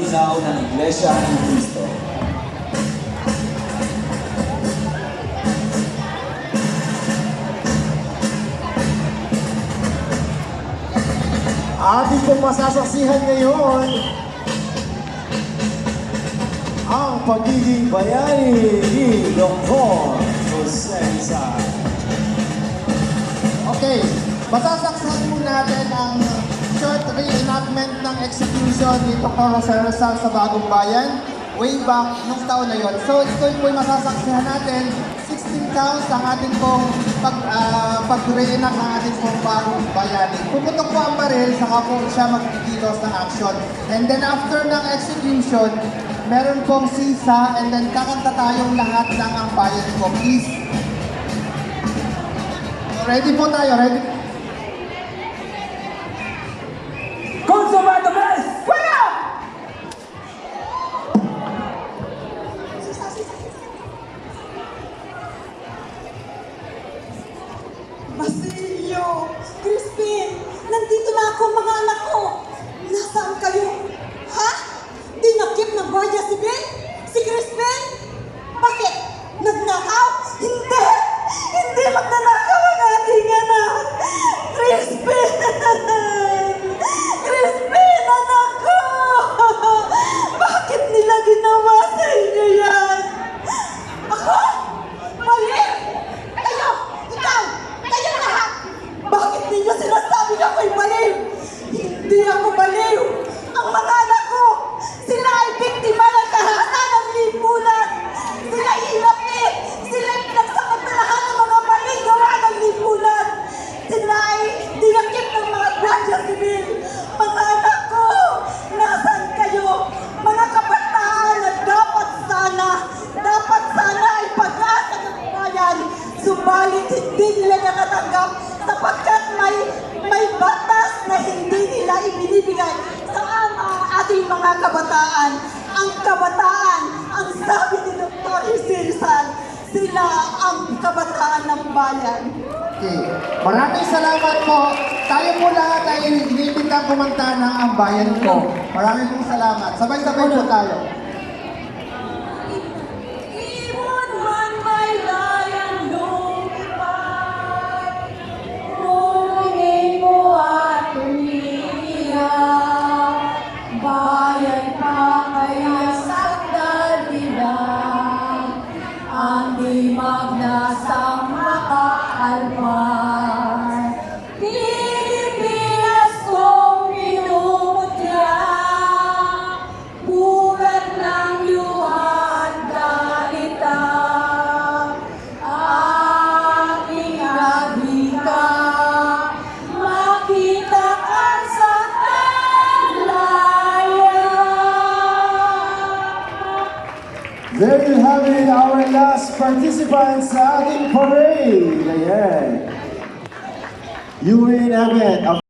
malinaw ng Iglesia ni Cristo. Ating pong masasaksihan ngayon ang pagiging bayani ni Dr. Jose Rizal. Okay, masasaksihan po natin ang short reenactment ng execution ni Dr. Jose Rizal sa Bagong Bayan way back nung taon na yon. So ito po yung masasaksihan natin, 16 counts ang ating pong pag, ah, pag-reenact ng ating pong Bagong Bayani. Pumutok po ang baril, saka po siya magkikilos ng action. And then after ng execution, meron pong sisa and then kakanta tayong lahat ng ang bayan ko. Please Ready po tayo, ready? Hindi nila nakatanggap sapagkat may may batas na hindi nila ibinibigay sa ang- ating mga kabataan. Ang kabataan, ang sabi ni Dr. Isirzal, sila ang kabataan ng bayan. Okay. Maraming salamat po. Tayo po lahat ay inibitang kumanta ng ang bayan ko. Maraming salamat. Sabay-sabay po tayo. There you have it, our last participants sa ating parade. You win again.